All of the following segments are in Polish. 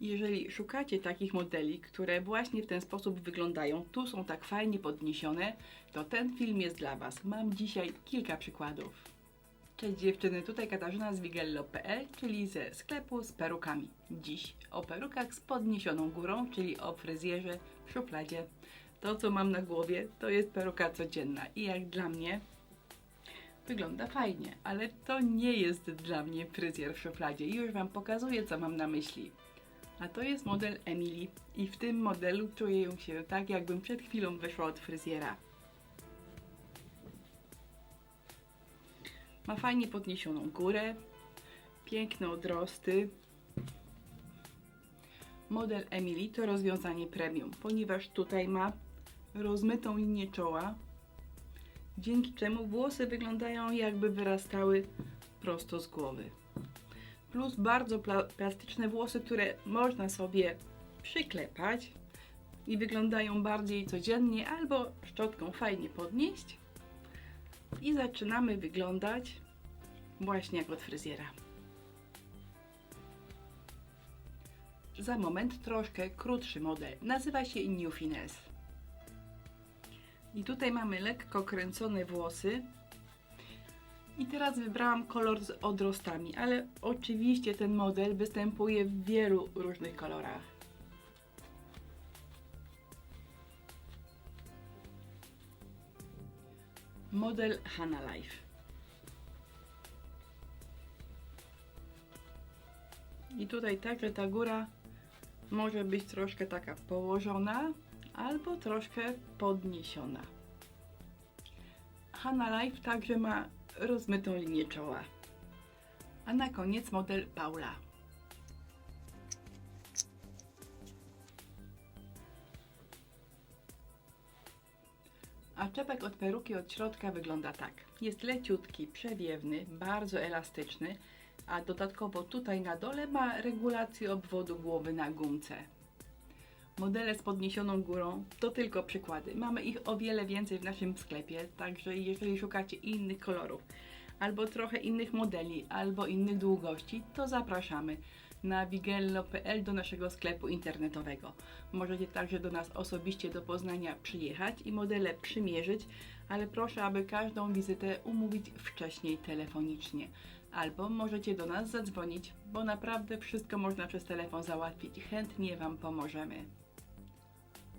Jeżeli szukacie takich modeli, które właśnie w ten sposób wyglądają, tu są tak fajnie podniesione, to ten film jest dla Was. Mam dzisiaj kilka przykładów. Cześć dziewczyny, tutaj Katarzyna z Wigello.pl, czyli ze sklepu z perukami. Dziś o perukach z podniesioną górą, czyli o fryzjerze w szufladzie. To, co mam na głowie, to jest peruka codzienna i jak dla mnie wygląda fajnie, ale to nie jest dla mnie fryzjer w szufladzie. Już Wam pokazuję, co mam na myśli. A to jest model Emily i w tym modelu czuję się tak, jakbym przed chwilą wyszła od fryzjera. Ma fajnie podniesioną górę, piękne odrosty. Model Emily to rozwiązanie premium, ponieważ tutaj ma rozmytą linię czoła, dzięki czemu włosy wyglądają jakby wyrastały prosto z głowy. Plus bardzo pla- plastyczne włosy, które można sobie przyklepać i wyglądają bardziej codziennie albo szczotką fajnie podnieść i zaczynamy wyglądać właśnie jak od fryzjera. Za moment troszkę krótszy model. Nazywa się New Finesse. I tutaj mamy lekko kręcone włosy. I teraz wybrałam kolor z odrostami, ale oczywiście ten model występuje w wielu różnych kolorach. Model Hanna Life. I tutaj także ta góra może być troszkę taka położona albo troszkę podniesiona. Hanna Life także ma rozmytą linię czoła. A na koniec model Paula. A czepek od peruki od środka wygląda tak. Jest leciutki, przewiewny, bardzo elastyczny, a dodatkowo tutaj na dole ma regulację obwodu głowy na gumce. Modele z podniesioną górą to tylko przykłady. Mamy ich o wiele więcej w naszym sklepie, także jeżeli szukacie innych kolorów, albo trochę innych modeli, albo innych długości, to zapraszamy na wigello.pl do naszego sklepu internetowego. Możecie także do nas osobiście do Poznania przyjechać i modele przymierzyć, ale proszę, aby każdą wizytę umówić wcześniej telefonicznie. Albo możecie do nas zadzwonić, bo naprawdę wszystko można przez telefon załatwić. Chętnie Wam pomożemy.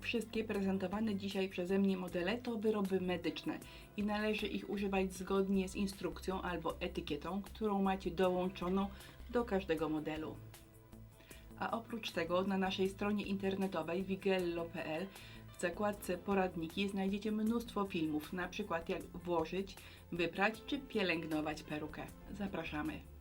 Wszystkie prezentowane dzisiaj przeze mnie modele to wyroby medyczne i należy ich używać zgodnie z instrukcją albo etykietą, którą macie dołączoną do każdego modelu. A oprócz tego na naszej stronie internetowej wigello.pl w zakładce poradniki znajdziecie mnóstwo filmów, na przykład jak włożyć, wyprać czy pielęgnować perukę. Zapraszamy.